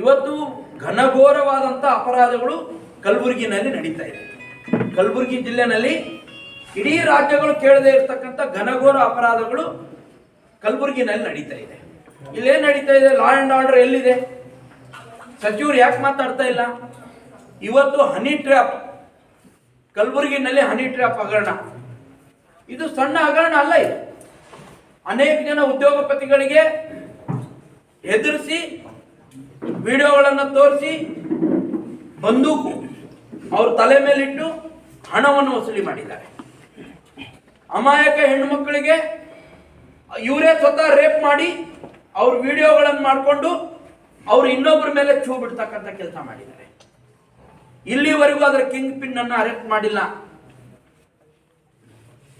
ಇವತ್ತು ಘನಘೋರವಾದಂಥ ಅಪರಾಧಗಳು ಕಲಬುರಗಿನಲ್ಲಿ ನಡೀತಾ ಇದೆ. ಕಲಬುರಗಿ ಜಿಲ್ಲೆನಲ್ಲಿ ಇಡೀ ರಾಜ್ಯಗಳು ಕೇಳದೇ ಇರತಕ್ಕಂಥ ಘನಘೋರ ಅಪರಾಧಗಳು ಕಲಬುರಗಿನಲ್ಲಿ ನಡೀತಾ ಇದೆ. ಇಲ್ಲೇನು ನಡೀತಾ ಇದೆ? ಲಾ ಅಂಡ್ ಆರ್ಡರ್ ಎಲ್ಲಿದೆ? ಸಚಿವರು ಯಾಕೆ ಮಾತಾಡ್ತಾ ಇಲ್ಲ? ಇವತ್ತು ಹನಿ ಟ್ರ್ಯಾಪ್ ಕಲಬುರಗಿನಲ್ಲಿ ಹನಿ ಟ್ರ್ಯಾಪ್ ಹಗರಣ. ಇದು ಸಣ್ಣ ಹಗರಣ ಅಲ್ಲ ಇದು. ಅನೇಕ ಜನ ಉದ್ಯೋಗಪತಿಗಳಿಗೆ ಹೆದರಿಸಿ ವಿಡಿಯೋಗಳನ್ನು ತೋರಿಸಿ ಬಂದೂಕು ಅವ್ರ ತಲೆ ಮೇಲಿಟ್ಟು ಹಣವನ್ನು ವಸೂಲಿ ಮಾಡಿದ್ದಾರೆ. ಅಮಾಯಕ ಹೆಣ್ಣು ಮಕ್ಕಳಿಗೆ ಇವರೇ ಸ್ವತಃ ರೇಪ್ ಮಾಡಿ ಅವ್ರ ವಿಡಿಯೋಗಳನ್ನು ಮಾಡಿಕೊಂಡು ಅವರು ಇನ್ನೊಬ್ಬರ ಮೇಲೆ ಛೂ ಬಿಡ್ತಕ್ಕಂಥ ಕೆಲಸ ಮಾಡಿದ್ದಾರೆ. ಇಲ್ಲಿವರೆಗೂ ಅದರ ಕಿಂಗ್ ಪಿನ್ ಅನ್ನು ಅರೆಸ್ಟ್ ಮಾಡಿಲ್ಲ.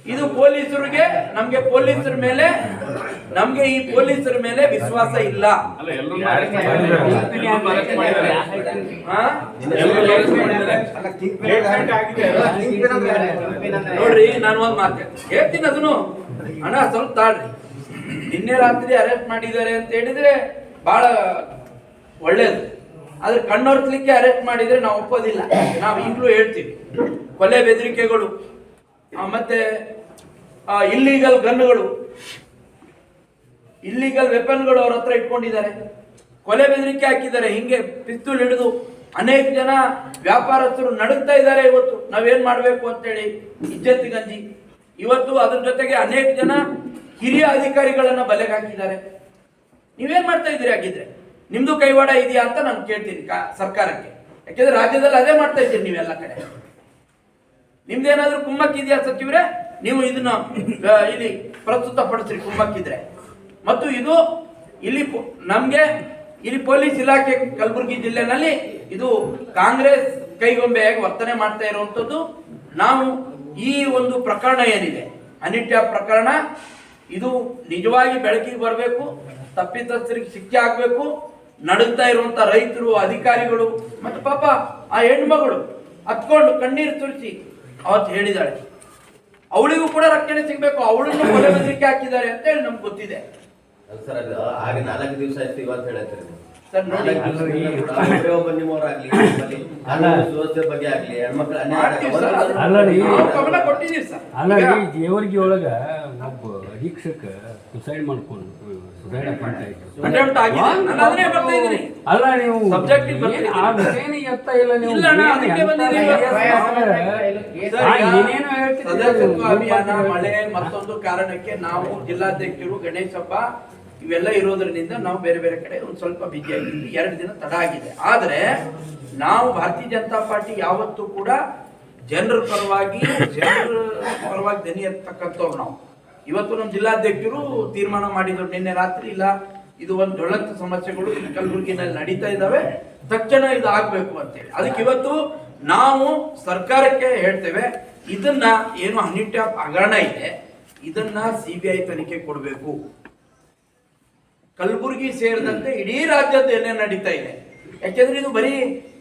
ಇದು ಪೊಲೀಸರಿಗೆ ನಮ್ಗೆ ಪೊಲೀಸರ ಮೇಲೆ ನಮ್ಗೆ ಈ ಪೊಲೀಸರ ಮೇಲೆ ವಿಶ್ವಾಸ ಇಲ್ಲ. ನೋಡ್ರಿ ನಾನು ಒಂದ್ ಮಾತು ಹೇಳ್ತೀನಿ. ಅದನ್ನು. ಅಣ್ಣ ಸ್ವಲ್ಪ ತಾಳ್ರಿ. ನಿನ್ನೆ ರಾತ್ರಿ ಅರೆಸ್ಟ್ ಮಾಡಿದ್ದಾರೆ ಅಂತ ಹೇಳಿದ್ರೆ ಬಹಳ ಒಳ್ಳೇದು. ಆದ್ರೆ ಕಣ್ಣೊರ್ಸ್ಲಿಕ್ಕೆ ಅರೆಸ್ಟ್ ಮಾಡಿದ್ರೆ ನಾವು ಒಪ್ಪೋದಿಲ್ಲ. ನಾವು ಈಗಲೂ ಹೇಳ್ತೀವಿ. ಕೊಲೆ ಬೆದರಿಕೆಗಳು. ಆ, ಮತ್ತೆ ಇಲ್ಲಿಗಲ್ ಗನ್ಗಳು ಇಲ್ಲಿಗಲ್ ವೆಪನ್ಗಳು ಅವ್ರ ಹತ್ರ ಇಟ್ಕೊಂಡಿದ್ದಾರೆ. ಕೊಲೆ ಬೆದರಿಕೆ ಹಾಕಿದ್ದಾರೆ. ಹಿಂಗೆ ಪಿಸ್ತೂಲ್ ಹಿಡಿದು ಅನೇಕ ಜನ ವ್ಯಾಪಾರಸ್ಥರು ನಡುಗ್ತಾ ಇದ್ದಾರೆ ಇವತ್ತು. ನಾವೇನ್ ಮಾಡ್ಬೇಕು ಅಂತೇಳಿ ಇಜ್ಜತ್ತಿಗಂಜಿ ಇವತ್ತು ಅದ್ರ ಜೊತೆಗೆ ಅನೇಕ ಜನ ಹಿರಿಯ ಅಧಿಕಾರಿಗಳನ್ನ ಬಲೆಗೆ ಹಾಕಿದ್ದಾರೆ. ನೀವೇನ್ ಮಾಡ್ತಾ ಇದ್ದೀರಿ ಹಾಗಿದ್ರೆ? ನಿಮ್ದು ಕೈವಾಡ ಇದೆಯಾ ಅಂತ ನಾನು ಕೇಳ್ತೀನಿ ಸರ್ಕಾರಕ್ಕೆ. ಯಾಕೆಂದ್ರೆ ರಾಜ್ಯದಲ್ಲಿ ಅದೇ ಮಾಡ್ತಾ ಇದ್ದೀರಿ ನೀವೆಲ್ಲ ಕಡೆ. ನಿಮ್ದೇನಾದ್ರೂ ಕುಮ್ಮಕ್ಕಿದೆಯಾ ಸಚಿವರೇ? ನೀವು ಇದನ್ನ ಇಲ್ಲಿ ಪ್ರಸ್ತುತ ಪಡಿಸ್ರಿ ಕುಮ್ಮಕ್ಕಿದ್ರೆ. ಮತ್ತು ಇದು ಇಲ್ಲಿ ನಮಗೆ ನಮ್ಗೆ ಇಲ್ಲಿ ಪೊಲೀಸ್ ಇಲಾಖೆ ಕಲಬುರಗಿ ಜಿಲ್ಲೆನಲ್ಲಿ ಇದು ಕಾಂಗ್ರೆಸ್ ಕೈಗೊಂಬೆಯಾಗಿ ವರ್ತನೆ ಮಾಡ್ತಾ ಇರುವಂತದ್ದು. ನಾವು ಈ ಒಂದು ಪ್ರಕರಣ ಏನಿದೆ? ಅನಿಟ್ಯ ಪ್ರಕರಣ. ಇದು ನಿಜವಾಗಿ ಬೆಳಕಿಗೆ ಬರಬೇಕು, ತಪ್ಪಿತಸ್ಥರಿಗೆ ಶಿಕ್ಷೆ ಆಗಬೇಕು. ನಡುತ್ತಾ ಇರುವಂತ ರೈತರು, ಅಧಿಕಾರಿಗಳು, ಮತ್ತು ಪಾಪ ಆ ಹೆಣ್ಮಗಳು ಹತ್ಕೊಂಡು ಕಣ್ಣೀರು ತುರಿಸಿ ಅವತ್ತು ಹೇಳಿದಾಳೆ ಅವಳಿಗೂ ಕೂಡ ರಕ್ಷಣೆ ಸಿಗ್ಬೇಕು ಅವಳನ್ನು ಕೊಲೆ ಬೆದರಿಕೆ ಹಾಕಿದ್ದಾರೆ ಅಂತ ಹೇಳಿ ನಮ್ಗೆ ಗೊತ್ತಿದೆ ಸರ್ ಆಗ ನಾಲ್ಕು ದಿವಸ ಆಯ್ತು ಇವತ್ತು ಹೇಳತ್ತೀರಿ. ಸರ್ ನೋಡಿ ನಿಮ್ಮವರಾಗ್ಲಿ ಬಗ್ಗೆ ಆಗ್ಲಿ ಹೆಣ್ಮಕ್ಳು ಅಲ್ಲ ರೀ. ಕೊಟ್ಟಿದ್ದೀವಿ ಸರ್ ಅಲ್ಲ ರೀ ಜೇವರ್ಗಿ ಒಳಗ ಒಬ್ಬ ಅಧೀಕ್ಷಕ ಸುಸೈಡ್ ಮಾಡ್ಕೊಂಡು ಸುಸೈಡ್ ಅಟೆಂಪ್ಟ್ ಆಗಿದೆ. ನಾನು ಅದನ್ನೇ ಬರ್ತಾ ಇದ್ದೀನಿ. ಅಲ್ಲ ನೀವು ಸಬ್ಜೆಕ್ಟ್ ಬರ್ತಾ ಏನ್ ಆ ವಿಷಯನೇ ಎತ್ತ ಇಲ್ಲ ನೀವು ಇಲ್ಲ ಅಣ್ಣ, ಅದಕ್ಕೆ ಎಂತ ಬಂದಿದ್ದೀವಿ. ವಯಸ್ಸಾದ್ರೆ- ಸರ್, ಆ, ಈಗ ಸದಸ್ಯತ್ವ ಅಭಿಯಾನ ಮಳೆ ಮತ್ತೊಂದು ಕಾರಣಕ್ಕೆ ನಾವು ಜಿಲ್ಲಾಧ್ಯಕ್ಷರು ಗಣೇಶ ಹಬ್ಬ ಇವೆಲ್ಲ ಇರೋದ್ರಿಂದ ನಾವು ಬೇರೆ ಬೇರೆ ಕಡೆ ಒಂದು ಸ್ವಲ್ಪ ಬಿಜಿ ಆಗಿದ್ವಿ. ಎರಡು ದಿನ ತಡ ಆಗಿದೆ. ಆದ್ರೆ ನಾವು ಭಾರತೀಯ ಜನತಾ ಪಾರ್ಟಿ ಯಾವತ್ತೂ ಕೂಡ ಜನರ ಪರವಾಗಿ ಜನರ ಪರವಾಗಿ ದನಿ ಎತ್ತಕ್ಕಂಥವ್ರು ನಾವು. ಇವತ್ತು ನಮ್ಮ ಜಿಲ್ಲಾಧ್ಯಕ್ಷರು ತೀರ್ಮಾನ ಮಾಡಿದ್ರು. ನಿನ್ನೆ ರಾತ್ರಿ ಇಲ್ಲ, ಇದು ಒಂದು ಜ್ವಲಂತ ಸಮಸ್ಯೆಗಳು ಕಲಬುರಗಿನಲ್ಲಿ ನಡೀತಾ ಇದ್ದಾವೆ. ತಕ್ಷಣ ಇದು ಆಗ್ಬೇಕು ಅಂತೇಳಿ. ಅದಕ್ಕೆ ಇವತ್ತು ನಾವು ಸರ್ಕಾರಕ್ಕೆ ಹೇಳ್ತೇವೆ, ಇದನ್ನ ಏನು ಹನಿ ಹಗರಣ ಇದೆ, ಇದನ್ನ ಸಿ ಬಿ ಐ ತನಿಖೆ ಕೊಡಬೇಕು. ಕಲಬುರಗಿ ಸೇರಿದಂತೆ ಇಡೀ ರಾಜ್ಯದ ಏನೇ ನಡೀತಾ ಇದೆ. ಯಾಕೆಂದ್ರೆ ಇದು ಬರೀ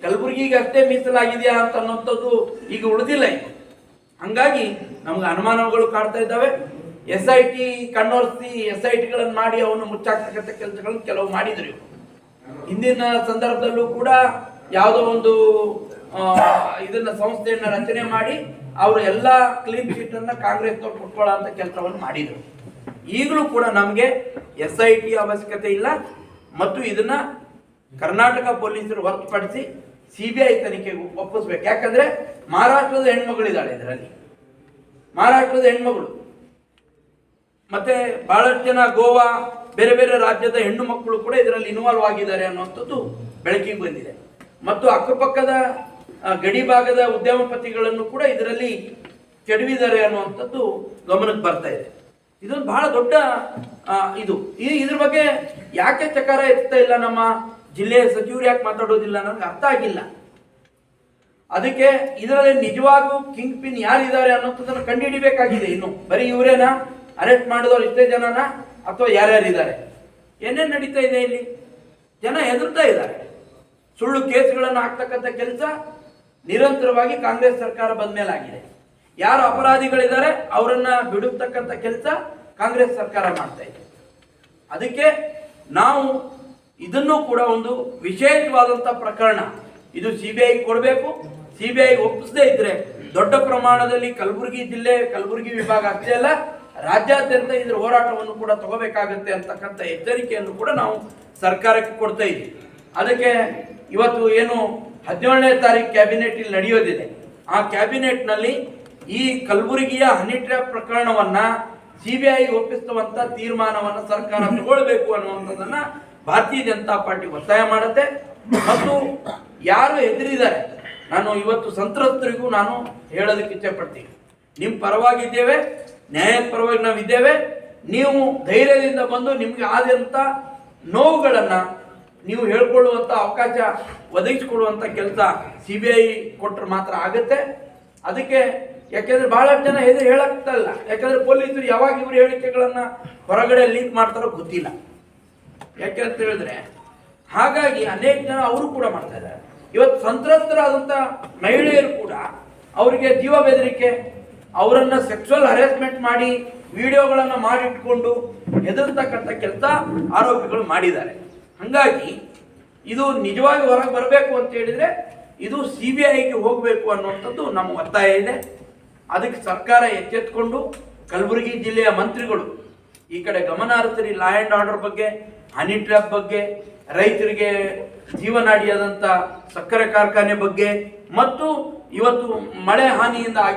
ಕಲಬುರಗಿಗೆ ಅಷ್ಟೇ ಮೀಸಲಾಗಿದೆಯಾ ಅಂತ ಅನ್ನೋಂಥದ್ದು ಈಗ ಉಳಿದಿಲ್ಲ ಹಂಗಾಗಿ ನಮ್ಗೆ ಅನುಮಾನಗಳು ಕಾಡ್ತಾ ಇದ್ದಾವೆ. ಎಸ್ ಐ ಟಿ ಕಣ್ಣೋರ್ಸಿ ಎಸ್ ಐ ಟಿಗಳನ್ನು ಮಾಡಿ ಅವನು ಮುಚ್ಚಾಕ್ತಕ್ಕಂಥ ಕೆಲಸಗಳನ್ನು ಕೆಲವು ಮಾಡಿದ್ರು. ಹಿಂದಿನ ಸಂದರ್ಭದಲ್ಲೂ ಕೂಡ ಯಾವುದೋ ಒಂದು ಇದನ್ನ ಸಂಸ್ಥೆಯನ್ನ ರಚನೆ ಮಾಡಿ ಅವರು ಎಲ್ಲ ಕ್ಲೀನ್ ಶೀಟ್ ಅನ್ನ ಕಾಂಗ್ರೆಸ್ ಕೊಟ್ಕೊಳ್ಳೋ ಅಂತ ಕೆಲಸವನ್ನು ಮಾಡಿದ್ರು. ಈಗಲೂ ಕೂಡ ನಮಗೆ ಎಸ್ ಐ ಟಿ ಅವಶ್ಯಕತೆ ಇಲ್ಲ ಮತ್ತು ಇದನ್ನ ಕರ್ನಾಟಕ ಪೊಲೀಸರು ಹೊರತುಪಡಿಸಿ ಸಿ ಬಿ ಐ ತನಿಖೆಗೆ ಒಪ್ಪಿಸ್ಬೇಕು. ಯಾಕಂದ್ರೆ ಮಹಾರಾಷ್ಟ್ರದ ಹೆಣ್ಮಗಳಿದ್ದಾಳೆ ಇದರಲ್ಲಿ. ಮಹಾರಾಷ್ಟ್ರದ ಹೆಣ್ಮಗಳು. ಮತ್ತೆ ಬಹಳಷ್ಟು ಜನ ಗೋವಾ, ಬೇರೆ ಬೇರೆ ರಾಜ್ಯದ ಹೆಣ್ಣು ಮಕ್ಕಳು ಕೂಡ ಇದರಲ್ಲಿ ಇನ್ವಾಲ್ವ್ ಆಗಿದ್ದಾರೆ ಅನ್ನುವಂಥದ್ದು ಬೆಳಕಿಗೆ ಬಂದಿದೆ. ಮತ್ತು ಅಕ್ಕಪಕ್ಕದ ಗಡಿ ಭಾಗದ ಉದ್ಯಮಪತಿಗಳನ್ನು ಕೂಡ ಇದರಲ್ಲಿ ಕೆಡವಿದ್ದಾರೆ ಅನ್ನುವಂಥದ್ದು ಗಮನಕ್ಕೆ ಬರ್ತಾ ಇದೆ. ಇದೊಂದು ಬಹಳ ದೊಡ್ಡ ಇದು. ಇದ್ರ ಬಗ್ಗೆ ಯಾಕೆ ಚಕಾರ ಎತ್ತಾ ಇಲ್ಲ ನಮ್ಮ ಜಿಲ್ಲೆಯ ಸಚಿವರು ಯಾಕೆ ಮಾತಾಡೋದಿಲ್ಲ ನನಗೆ ಅರ್ಥ ಆಗಿಲ್ಲ. ಅದಕ್ಕೆ ಇದರಲ್ಲಿ ನಿಜವಾಗೂ ಕಿಂಗ್ ಪಿನ್ ಯಾರಿದ್ದಾರೆ ಅನ್ನೋದನ್ನು ಕಂಡುಹಿಡಿಬೇಕಾಗಿದೆ ಇನ್ನು. ಬರೀ ಇವರೇನಾ? ಅರೆಸ್ಟ್ ಮಾಡಿದವರು ಇಷ್ಟೇ ಜನನ ಅಥವಾ ಯಾರ್ಯಾರಿದ್ದಾರೆ? ಏನೇನು ನಡೀತಾ ಇದೆ ಇಲ್ಲಿ? ಜನ ಹೆದರ್ತಾ ಇದ್ದಾರೆ. ಸುಳ್ಳು ಕೇಸ್ಗಳನ್ನು ಹಾಕ್ತಕ್ಕಂಥ ಕೆಲಸ ನಿರಂತರವಾಗಿ ಕಾಂಗ್ರೆಸ್ ಸರ್ಕಾರ ಬಂದ ಮೇಲೆ ಆಗಿದೆ ಯಾರು ಅಪರಾಧಿಗಳಿದ್ದಾರೆ ಅವರನ್ನ ಬಿಡುತ್ತಕ್ಕಂಥ ಕೆಲಸ ಕಾಂಗ್ರೆಸ್ ಸರ್ಕಾರ ಮಾಡ್ತಾ ಇದೆ. ಅದಕ್ಕೆ ನಾವು ಇದನ್ನು ಕೂಡ ಒಂದು ವಿಶೇಷವಾದಂಥ ಪ್ರಕರಣ. ಇದು ಸಿ ಬಿ ಐ ಕೊಡಬೇಕು. ಸಿ ಬಿ ಐ ಒಪ್ಪಿಸದೇ ಇದ್ರೆ ದೊಡ್ಡ ಪ್ರಮಾಣದಲ್ಲಿ ಕಲಬುರಗಿ ಜಿಲ್ಲೆ, ಕಲಬುರಗಿ ವಿಭಾಗ ಅಷ್ಟೇ ಅಲ್ಲ ರಾಜ್ಯಾದ್ಯಂತ ಇದ್ರ ಹೋರಾಟವನ್ನು ಕೂಡ ತಗೋಬೇಕಾಗತ್ತೆ ಅಂತಕ್ಕಂಥ ಎಚ್ಚರಿಕೆಯನ್ನು ಕೂಡ ನಾವು ಸರ್ಕಾರಕ್ಕೆ ಕೊಡ್ತಾ ಇದ್ದೀವಿ. ಅದಕ್ಕೆ ಇವತ್ತು ಏನು ಹದಿನೇಳನೇ ತಾರೀಕು ಕ್ಯಾಬಿನೆಟ್ ಇಲ್ಲಿ ನಡೆಯೋದಿದೆ. ಆ ಕ್ಯಾಬಿನೆಟ್ನಲ್ಲಿ ಈ ಕಲಬುರಗಿಯ ಹನಿ ಟ್ರ್ಯಾಪ್ ಪ್ರಕರಣವನ್ನ ಸಿಬಿಐ ಒಪ್ಪಿಸುವಂತ ತೀರ್ಮಾನವನ್ನು ಸರ್ಕಾರ ತಗೊಳ್ಬೇಕು ಅನ್ನುವಂಥದ್ದನ್ನ ಭಾರತೀಯ ಜನತಾ ಪಾರ್ಟಿ ಒತ್ತಾಯ ಮಾಡುತ್ತೆ. ಮತ್ತು ಯಾರು ಹೆದರಿದ್ದಾರೆ? ನಾನು ಇವತ್ತು ಸಂತ್ರಸ್ತರಿಗೂ ನಾನು ಹೇಳೋದಕ್ಕೆ ಇಚ್ಛೆ ಪಡ್ತೀನಿ. ನಿಮ್ಮ ಪರವಾಗಿದ್ದೇವೆ. ನ್ಯಾಯದ ಪರವಾಗಿ ನಾವಿದ್ದೇವೆ. ನೀವು ಧೈರ್ಯದಿಂದ ಬಂದು ನಿಮಗೆ ಆದಂಥ ನೋವುಗಳನ್ನು ನೀವು ಹೇಳ್ಕೊಳ್ಳುವಂಥ ಅವಕಾಶ ಒದಗಿಸಿಕೊಡುವಂಥ ಕೆಲಸ ಸಿ ಬಿ ಐ ಕೊಟ್ಟರೆ ಮಾತ್ರ ಆಗುತ್ತೆ. ಅದಕ್ಕೆ ಯಾಕೆಂದ್ರೆ ಬಹಳಷ್ಟು ಜನ ಹೆದರಿ ಹೇಳಕ್ತಲ್ಲ ಯಾಕೆಂದರೆ ಪೊಲೀಸರು ಯಾವಾಗ ಇವ್ರ ಹೇಳಿಕೆಗಳನ್ನು ಹೊರಗಡೆ ಲೀಕ್ ಮಾಡ್ತಾರೋ ಗೊತ್ತಿಲ್ಲ. ಯಾಕೆ ಅಂತ ಹೇಳಿದ್ರೆ ಹಾಗಾಗಿ ಅನೇಕ ಜನ ಅವರು ಕೂಡ ಮಾಡ್ತಾ ಇದ್ದಾರೆ. ಇವತ್ತು ಸಂತ್ರಸ್ತರಾದಂಥ ಮಹಿಳೆಯರು ಕೂಡ ಅವರಿಗೆ ಜೀವ ಬೆದರಿಕೆ ಅವರನ್ನ ಸೆಕ್ಸುವಲ್ ಹರಾಸ್ಮೆಂಟ್ ಮಾಡಿ ವಿಡಿಯೋಗಳನ್ನ ಮಾಡಿಟ್ಕೊಂಡು ಹೆದರ್ತಕ್ಕಂಥ ಕೆಲಸ ಆರೋಪಿಗಳು ಮಾಡಿದ್ದಾರೆ. ಹಂಗಾಗಿ ಇದು ನಿಜವಾಗಿ ಹೊರಗೆ ಬರಬೇಕು ಅಂತ ಹೇಳಿದ್ರೆ ಇದು ಸಿ ಬಿ ಐಗೆ ಹೋಗಬೇಕು ಅನ್ನುವಂಥದ್ದು ನಮ್ಮ ಒತ್ತಾಯ ಇದೆ. ಅದಕ್ಕೆ ಸರ್ಕಾರ ಎಚ್ಚೆತ್ತುಕೊಂಡು ಕಲಬುರಗಿ ಜಿಲ್ಲೆಯ ಮಂತ್ರಿಗಳು, ಈ ಕಡೆ ಗಮನ ಹರಿಸ್ರಿ ಲಾ ಆ್ಯಂಡ್ ಆರ್ಡರ್ ಬಗ್ಗೆ ಹನಿ ಟ್ರ್ಯಾಪ್ ಬಗ್ಗೆ, ರೈತರಿಗೆ ಜೀವನಾಡಿಯಾದಂಥ ಸಕ್ಕರೆ ಕಾರ್ಖಾನೆ ಬಗ್ಗೆ, ಮತ್ತು ಇವತ್ತು ಮಳೆ ಹಾನಿಯಿಂದ ಆಗಿ